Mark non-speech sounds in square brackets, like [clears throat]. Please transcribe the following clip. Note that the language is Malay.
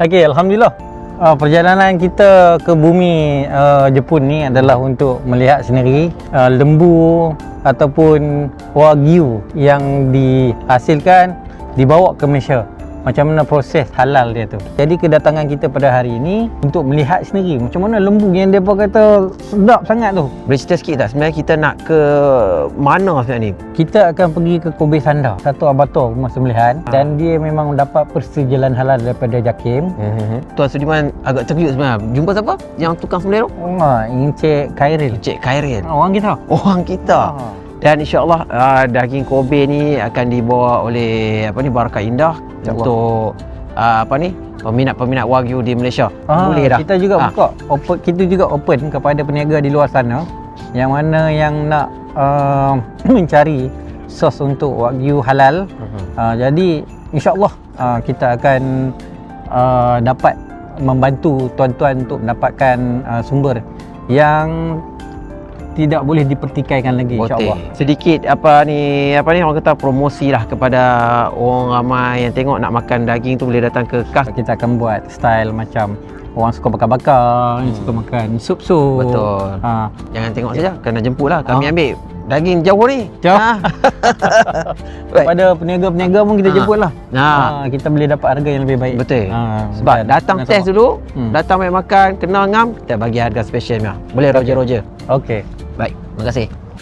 Okey, alhamdulillah. Uh, perjalanan kita ke bumi uh, Jepun ni adalah untuk melihat sendiri uh, lembu ataupun wagyu yang dihasilkan dibawa ke Malaysia. Macam mana proses halal dia tu. Jadi kedatangan kita pada hari ini untuk melihat sendiri macam mana lembu yang depa kata sedap sangat tu. Boleh cerita sikit tak sebenarnya kita nak ke mana sebenarnya ni? Kita akan pergi ke Kobe Sanda, satu abator rumah sembelihan Ah. dan dia memang dapat persetujuan halal daripada JAKIM. Tuan Sudiman agak terkejut sebenarnya. Jumpa siapa? Yang tukang sembelih tu? Oh, Encik Khairil. Encik Khairil. Orang kita. Orang kita. Ah. Dan insyaAllah uh, daging Kobe ni akan dibawa oleh apa ni Barakah Indah InsyaAllah. untuk uh, apa ni peminat-peminat wagyu di Malaysia. Ah, Boleh dah. Kita juga Ah. buka open, kita juga open kepada peniaga di luar sana yang mana yang nak uh, [clears throat] mencari sos untuk wagyu halal. Mhm. Uh, jadi insya-Allah uh, kita akan uh, dapat membantu tuan-tuan untuk mendapatkan uh, sumber yang tidak boleh dipertikaikan lagi insya-Allah. Sedikit apa ni apa ni orang kata promosi lah kepada orang ramai yang tengok nak makan daging tu boleh datang ke Kas. Kita akan buat style macam orang suka bakar-bakar, yang suka makan sup-sup. Hmm. Betul. Ha, Jangan tengok saja, kena jemput lah. Kami Ah. ambil daging jauh ni. Jauh. [laughs] Baik. Kepada peniaga-peniaga pun kita Ah. jemput lah. Nah, Ha, kita boleh dapat harga yang lebih baik. betul. Ha, Sebab dan- datang test sama. dulu, Hmm. datang main makan, kenal ngam, kita bagi harga special ni. Boleh Roger-Roger. Okey. Terima kasih.